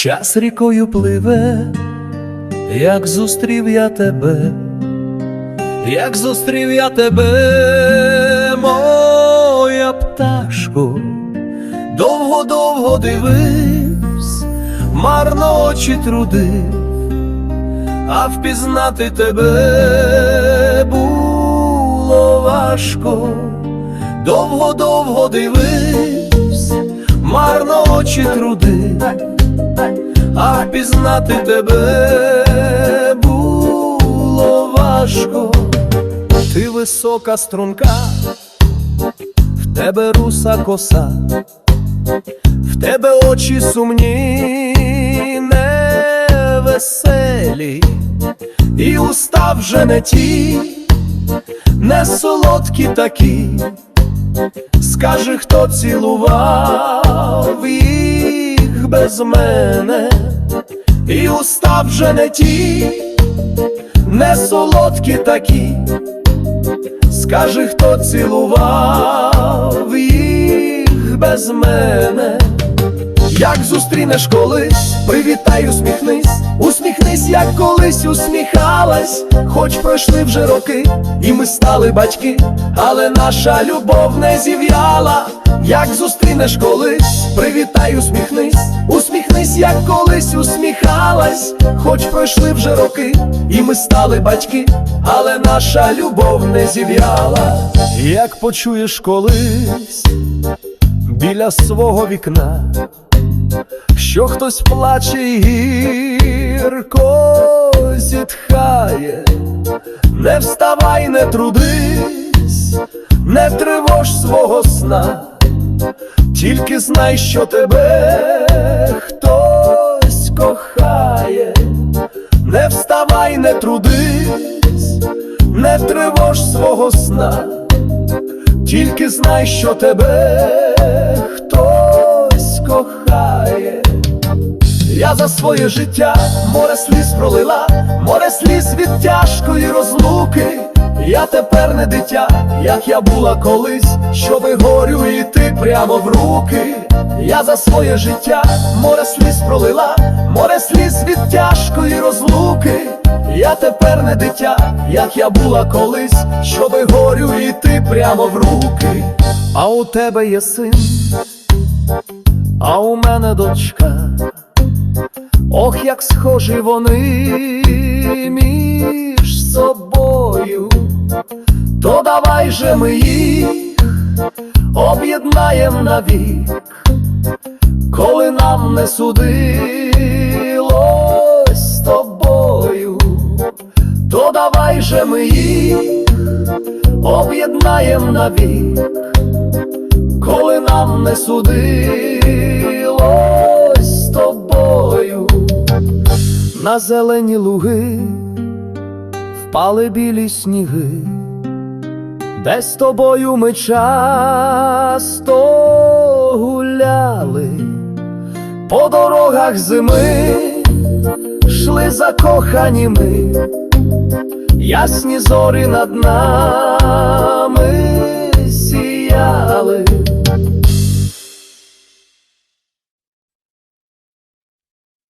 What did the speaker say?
Час рікою пливе, як зустрів я тебе, як зустрів я тебе, моя пташко, довго-довго дивився, марно очі трудив, а впізнати тебе було важко, довго-довго дивився, марно очі трудив а пізнати тебе було важко, ти висока струнка, в тебе руса коса, в тебе очі сумні, невеселі, і уста вже не ті, не солодкі такі. Скажи, хто цілував їх без мене, і уста вже не ті, не солодкі такі. Скажи, хто цілував їх без мене. Як зустрінеш колись, привітай, усміхнись, усміхнись, як колись усміхалась, хоч пройшли вже роки, і ми стали батьки, але наша любов не зів'яла. Як зустрінеш колись, привітай, усміхнись, усміхнись, як колись усміхалась, хоч пройшли вже роки, і ми стали батьки, але наша любов не зів'яла. Як почуєш колись біля свого вікна що хтось плаче гірко зітхає, не вставай, не трудись, не тривож свого сна, тільки знай, що тебе хтось кохає, не вставай, не трудись, не тривож свого сна, тільки знай, що тебе хтось кохає. Я за своє життя море сліз пролила, море сліз від тяжкої розлуки. Я тепер не дитя, як я була колись, що вигорю йти прямо в руки. Я за своє життя море сліз пролила, море сліз від тяжкої розлуки. Я тепер не дитя, як я була колись, що вигорю йти прямо в руки. А у тебе є син, а у мене дочка. Ох, як схожі вони між собою, то давай же ми їх об'єднаєм навік, коли нам не судилось з тобою, то давай же ми їх об'єднаєм навік, коли нам не судилось з тобою. На зелені луги впали білі сніги, де з тобою ми часто гуляли, по дорогах зими шли закохані ми, ясні зорі над нами сіяли,